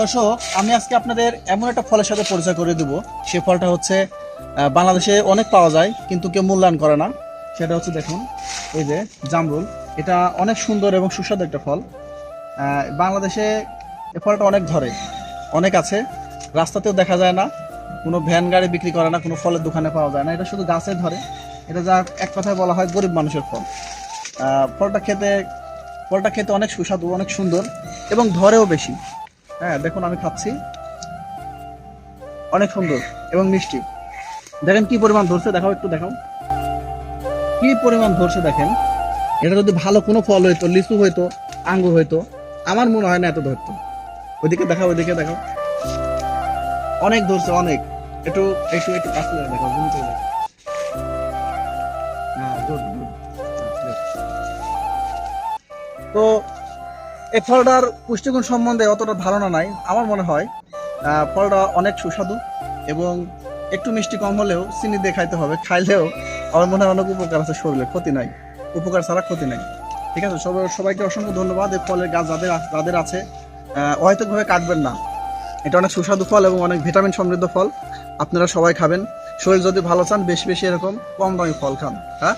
দর্শক, আমি আজকে আপনাদের এমন একটা ফলের সাথে পরিচয় করে দেবো। সে ফলটা হচ্ছে বাংলাদেশে অনেক পাওয়া যায়, কিন্তু কেউ মূল্যায়ন করে না। সেটা হচ্ছে দেখুন, এই যে জামরুল। এটা অনেক সুন্দর এবং সুস্বাদু একটা ফল। বাংলাদেশে এ ফলটা অনেক ধরে, অনেক আছে। রাস্তাতেও দেখা যায় না, কোনো ভ্যান গাড়ি বিক্রি করে না, কোনো ফলের দোকানে পাওয়া যায় না। এটা শুধু গাছে ধরে, এটা যা এক কথায় বলা হয় গরিব মানুষের ফল। ফলটা খেতে ফলটা খেতে অনেক সুস্বাদু, অনেক সুন্দর এবং ধরেও বেশি। হ্যাঁ দেখুন, আমি খাচ্ছি। অনেক সুন্দর এবং মিষ্টি। দেখেন কি পরিমাণ ধরছে, দেখাও একটু, দেখাও। কি পরিমাণ ধরছে, দেখেন। এটা যদি ভালো কোনো ফল হইতো, লিচু হইতো, আঙ্গুর হইতো, আমার মনে হয় না এত ধরতো। ওইদিকে দেখাও ওইদিকে দেখাও। অনেক ধরছে, অনেক। একটু একটু একটু কাছে দেখাও জুম করে হ্যাঁ good. তো এই ফলটার পুষ্টিগুণ সম্বন্ধে অতটা ধারণা নাই, আমার মনে হয়। ফলটা অনেক সুস্বাদু এবং একটু মিষ্টি কম হলেও চিনি দিয়ে খাইতে হবে, খাইলেও আমার মনে হয় অনেক উপকার আছে শরীরে, ক্ষতি নাই। উপকার ছাড়া ক্ষতি নাই। ঠিক আছে, সবাই সবাইকে অসংখ্য ধন্যবাদ এই ফলের গাছ যাদের যাদের আছে। অহেতুকভাবে কাটবেন না। এটা অনেক সুস্বাদু ফল এবং অনেক ভিটামিন সমৃদ্ধ ফল। আপনারা সবাই খাবেন। শরীর যদি ভালো চান, বেশি বেশি এরকম কম দামি ফল খান হ্যাঁ?